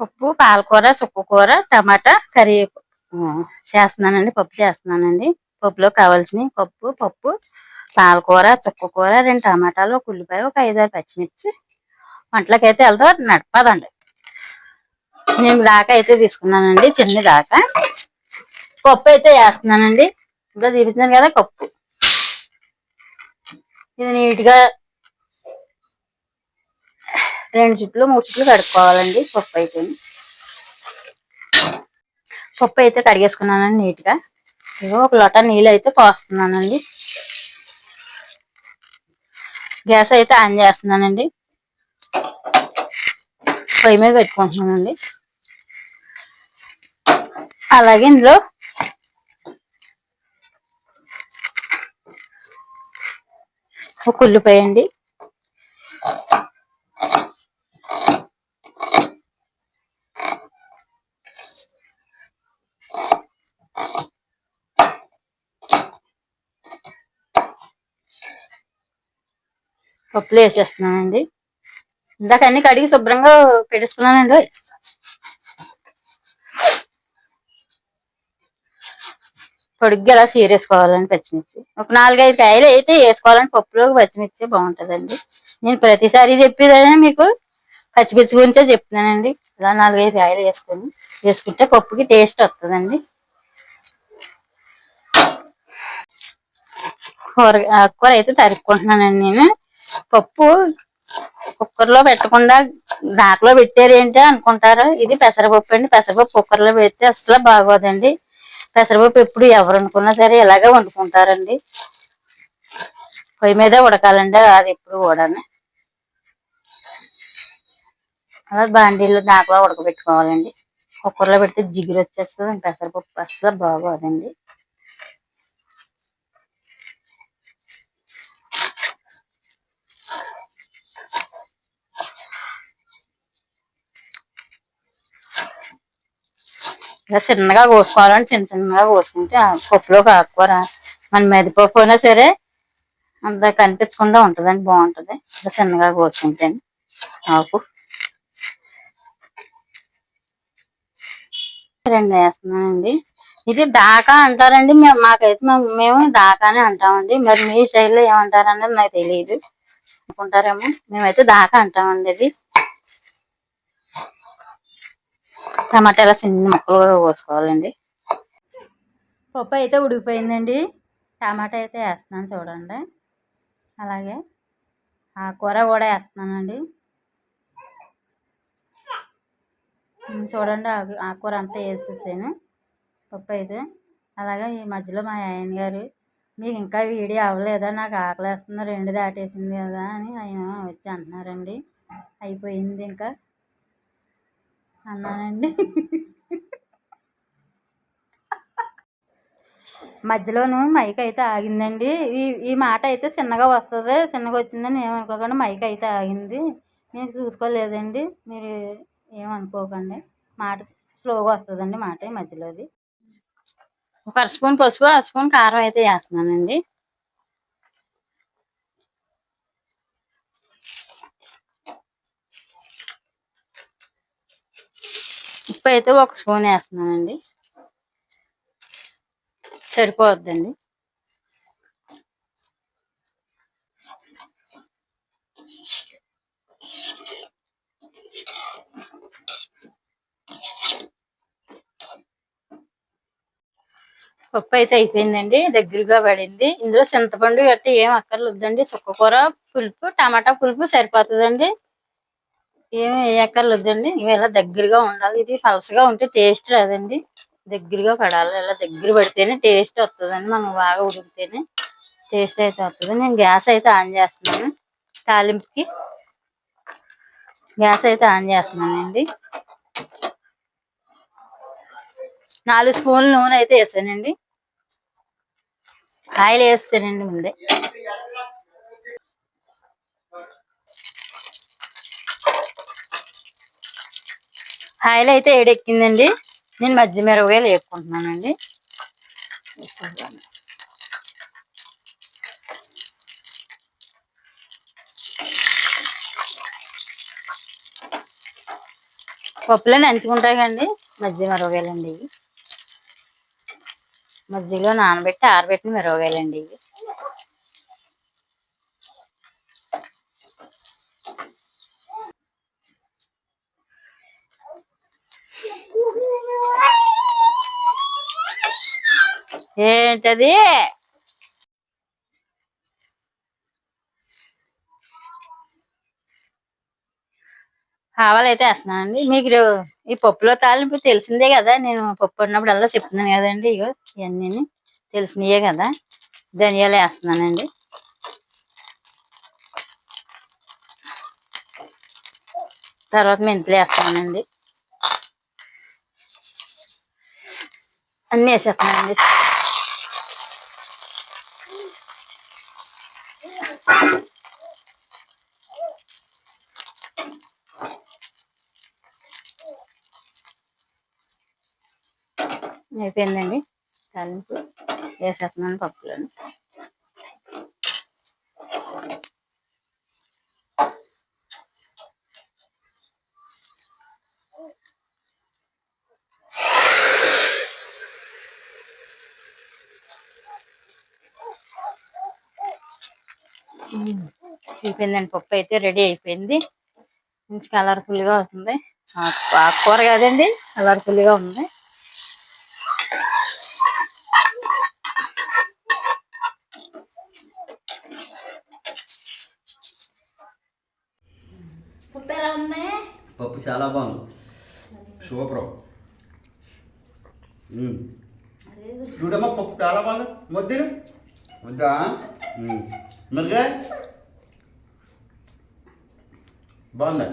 పప్పు పాలకూర చుక్కకూర టమాటా కర్రీ చేస్తున్నానండి పప్పు చేస్తున్నానండి. పప్పులో కావాల్సినవి పప్పు పప్పు పాలకూర చుక్కకూర రెండు టమాటాలు ఒక ఉల్లిపాయ ఒక ఐదారు పచ్చిమిర్చి. వంటలకి అయితే వెళ్తా నడపదండి. నేను దాకా అయితే తీసుకున్నానండి చిన్న దాకా. పప్పు అయితే వేస్తున్నానండి. ఇంకా చూపించాను కదా పప్పు. ఇది నీట్గా రెండు చుట్లు మూడు చుట్లు కడుక్కోవాలండి పప్పు అయితే పప్పు అయితే కడిగేసుకున్నానండి నీట్గా. ఇదిగో ఒక లోట నీళ్ళు అయితే పోస్తున్నానండి. గ్యాస్ అయితే ఆన్ చేస్తున్నానండి. పొయ్యి మీద పెట్టుకుంటున్నానండి. అలాగే ఇందులో ఒక ఉల్లిపాయ అండి. పప్పులు వేసేస్తున్నానండి ఇందాక అన్ని కడిగి శుభ్రంగా పెట్టేసుకున్నానండి పొడిగ్గా అలా సీరేసుకోవాలండి పచ్చిమిర్చి. ఒక నాలుగైదు కాయలు అయితే వేసుకోవాలని పప్పులోకి పచ్చిమిర్చి బాగుంటుందండి. నేను ప్రతిసారి చెప్పేదైనా మీకు పచ్చిమిర్చి గురించే చెప్తున్నానండి. ఇలా నాలుగైదు కాయలు వేసుకొని వేసుకుంటే పప్పుకి టేస్ట్ వస్తుందండి. కూర కూర అయితే తరుక్కుంటున్నానండి నేను. పప్పు కుక్కర్లో పెట్టకుండా దాకలో పెట్టారు ఏంటి అనుకుంటారు? ఇది పెసరపప్పు అండి. పెసరపప్పు కుక్కర్లో పెడితే అసలు బాగోదండి. పెసరపప్పు ఎప్పుడు ఎవరు అనుకున్నా సరే ఇలాగే వండుకుంటారండి. పొయ్యి మీదే ఉడకాలండి. అది ఎప్పుడు కూడాను. అలా బాండీలో దాకలో ఉడకబెట్టుకోవాలండి. కుక్కర్లో పెడితే జిగురు వచ్చేస్తుంది పెసరపప్పు అసలు బాగోదండి. ఇలా చిన్నగా కోసుకోవాలని చిన్న చిన్నగా కోసుకుంటే ఆ కాకూర మన మెదిపప్పు అయినా సరే అంత కనిపించకుండా ఉంటుందండి బాగుంటుంది. ఇలా చిన్నగా కోసుకుంటే. ఆకు. రెండు వేస్తున్నానండి. ఇది దాకా అంటారండి మేము మాకైతే మేము- మేము దాకానే అంటామండి. మరి మీ స్టైల్లో ఏమంటారనేది నాకు తెలియదు. అనుకుంటారేమో. మేమైతే దాకా అంటామండి ఇది. టమాటాల చిన్న ముక్కలు కోసుకోవాలండి? పప్పు అయితే ఉడికిపోయిందండి. టమాటా అయితే వేస్తున్నాను చూడండి. అలాగే ఆ కూర కూడా వేస్తున్నానండి. చూడండి ఆ- కూర అంతా వేసేసాను. పప్పు అయితే. అలాగే ఈ మధ్యలో మా ఆయన గారు మీకు ఇంకా వీడియో అవ్వలేదా? నాకు ఆకలి వేస్తుంది రెండు దాటేసింది కదా అని ఆయన వచ్చి అంటున్నారండి. అయిపోయింది ఇంకా. అన్నానండి. మధ్యలోను మైక్ అయితే ఆగిందండి. ఈ ఈ మాట అయితే చిన్నగా వస్తుంది. చిన్నగా వచ్చిందని ఏమనుకోకండి మైక్ అయితే ఆగింది. నేను చూసుకోలేదండి. మీరు ఏమనుకోకండి మాట స్లోగా వస్తుందండి మాట మధ్యలోది. ఒక అర స్పూన్ పసుపు అర స్పూన్ కారం అయితే వేస్తున్నానండి. పసుపు అయితే ఒక స్పూన్ వేస్తున్నానండి. సరిపోద్దండి. పప్పు అయితే అయిపోయిందండి దగ్గరగా పడింది. ఇందులో చింతపండు గట్టి ఏం అక్కర్లేదండి. చుక్కకూర పులుపు టమాటా పులుపు సరిపోతుందండి. ఏమి వేయక్కర్లేదండి. ఇలా దగ్గరగా ఉండాలి. ఇది పలసగా ఉంటే టేస్ట్ రాదండి. దగ్గరగా పడాలి. ఇలా దగ్గర పడితేనే టేస్ట్ వస్తుందండి మనం బాగా ఉడికితేనే టేస్ట్ అయితే వస్తుంది నేను గ్యాస్ అయితే ఆన్ చేస్తున్నాను. తాలింపుకి గ్యాస్ అయితే ఆన్ చేస్తున్నానండి. నాలుగు స్పూన్లు నూనె అయితే వేసానండి. ఆయిల్ వేస్తానండి ముందే. ఆయిల్ అయితే ఏడెక్కిందండి. నేను మధ్య మిరపకాయలు వేసుకుంటున్నానండి పప్పులో నంచుకుంటాయి కండి మజ్జిగ మిరపకాయలండి ఇవి. మజ్జిగలో నానబెట్టి ఆరబెట్టిన మిరపకాయలండి ఇవి. ఏంటది? ఆవాలైతే వేస్తున్నానండి మీకు ఈ పప్పులో తాలింపు తెలిసిందే కదా. నేను పప్పు అన్నప్పుడు అలా చెప్తున్నాను కదండి ఇగో ఇవన్నీ తెలిసినయే కదా. ధనియాలు వేస్తున్నానండి. తర్వాత మెంతులు వేస్తున్నానండి. అన్నీ వేసేస్తున్నానండి. అయిపోయిందండి. తాలింపు వేసేస్తున్నాను పప్పులను. అయిపోయిందండి పప్పు అయితే రెడీ అయిపోయింది. మంచి కలర్ఫుల్గా అవుతుంది ఆకు- ఆకుకూర కాదండి కలర్ఫుల్గా ఉంది? పప్పు చాలా బాగుంది. సూపర్. మ్మ్. చూడమ్మా పప్పు చాలా బాగుంది. ముద్దులు వద్దా? మ్మ్. బాగుందా?